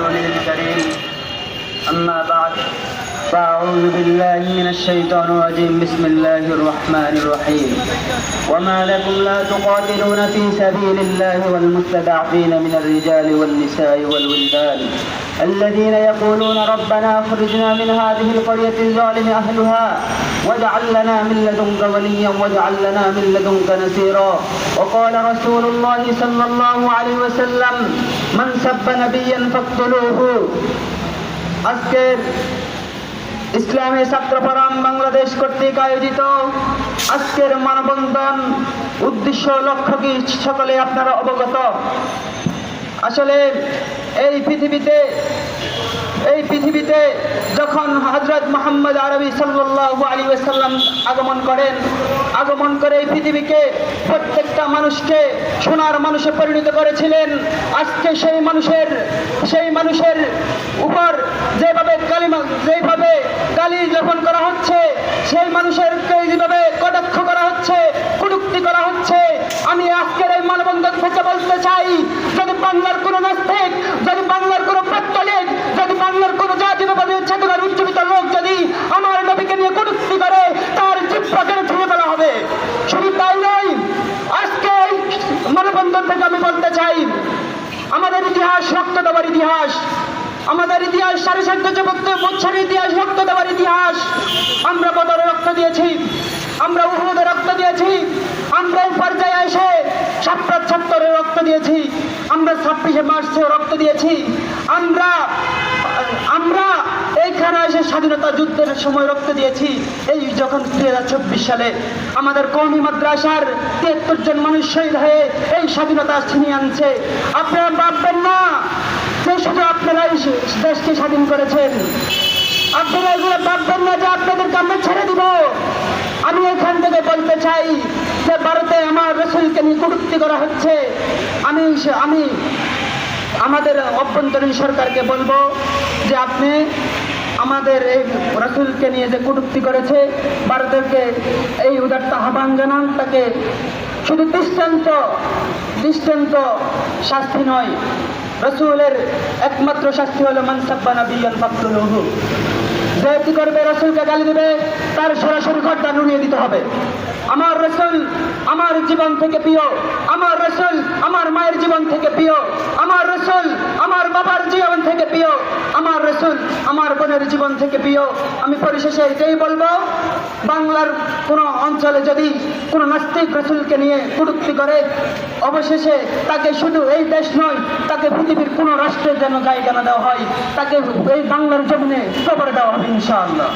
رسوله الكريم. أما بعد فأعوذ بالله من الشيطان الرجيم. بسم الله الرحمن الرحيم. وما لكم لا تقاتلون في سبيل الله والمستضعفين من الرجال والنساء والولدان. الذين يقولون ربنا اخرجنا من هذه القرية الظالم أهلها واجعل لنا من لدنك وليا واجعل لنا من لدنك نصيرا وقال رسول الله صلى الله عليه وسلم من سب نبيا فاقتلوه আজকের ইসলামী ছাত্র ফোরাম বাংলাদেশ কর্তৃক আয়োজিত আজকের মানববন্ধন উদ্দেশ্য লক্ষ্য কি সকলে আপনারা অবগত আসলে এই পৃথিবীতে এই পৃথিবীতে যখন হজরত মোহাম্মদ আরবি সাল্লাল্লাহু আলী সাল্লাম আগমন করেন, আগমন করে এই পৃথিবীকে প্রত্যেকটা মানুষকে, সোনার মানুষে পরিণত করেছিলেন, আজকে সেই মানুষের সেই মানুষের উপর যেভাবে কালিমা, যেভাবে কালি লেপন করা হচ্ছে, সেই মানুষের যেভাবে কটাক্ষ করা হচ্ছে, কুটুক্তি করা হচ্ছে, আমি আজকের এই মানবন্ধন থেকে বলতে চাই যদি বাংলার কোনো নাস্তিক যদি বাংলার কোনো প্রত্যলিক যদি বাংলার কোনো জাতীয়তাবাদী চেতনার উজ্জীবিত লোক যদি আমার নবীকে নিয়ে কটুক্তি করে তার জিপ্পা কেড়ে ছুঁড়ে ফেলা হবে শুধু তাই নয় আজকে এই মানবন্ধন থেকে আমি বলতে চাই আমাদের ইতিহাস, রক্ত দেওয়ার ইতিহাস। আমাদের ইতিহাস সাড়ে সাতশো বছরের ইতিহাস, রক্ত দেওয়ার ইতিহাস। আমরা বদরে রক্ত দিয়েছি, আমরা উহুদে রক্ত দিয়েছি, আমরা পর্যায়ে এসে সাতটা ছাত্রের রক্ত দিয়েছি, আমরা ছাব্বিশে মার্চেও রক্ত দিয়েছি, আমরা এইখানে এসে স্বাধীনতা যুদ্ধের সময় রক্ত দিয়েছি। এই যখন দুই হাজার চব্বিশ সালে আমাদের কৌমি মাদ্রাসার তিয়াত্তর জন মানুষ শহীদ হয়ে এই স্বাধীনতা ছিনিয়ে আনছে, আপনারা ভাববেন না, যে শুধু আপনারা এই দেশকে স্বাধীন করেছেন। আপনারা এগুলো ভাববেন না যে আপনাদেরকে আমরা ছেড়ে দিব। আমি এখান থেকে বলতে চাই যে ভারতে আমার রসুলকে নিয়ে করা হচ্ছে। আমি আমি আমাদের অভ্যন্তরীণ সরকারকে বলব যে আপনি আমাদের এই রসুলকে নিয়ে যে কটুক্তি করেছে ভারতেরকে এই উদারতা আহ্বান জানান, তাকে শুধু দৃষ্টান্ত দৃষ্টান্ত শাস্তি নয়, রসুলের একমাত্র শাস্তি হলো মানসাব্বানা বিয়ান ফাকরুলহু যে কি করবে, রসুলকে গালি দেবে, তার সরাসরি ঘরটা নুড়িয়ে দিতে হবে। আমার রসুল আমার জীবন থেকে প্রিয়, আমার রসুল আমার মায়ের জীবন থেকে প্রিয়, আমার রসুল আমার বাবার জীবন থেকে প্রিয় আমার বোনের জীবন থেকে প্রিয়, আমি পরিশেষে এটাই বলব, বাংলার কোনো অঞ্চলে যদি কোনো নাস্তিক রসুলকে নিয়ে কুরুক্তি করে, অবশেষে তাকে শুধু এই দেশ নয়, তাকে পৃথিবীর কোনো রাষ্ট্রের যেন জায়গা না দেওয়া হয়, তাকে এই বাংলার জমিনে কবর দেওয়া হবে ইনশাআল্লাহ।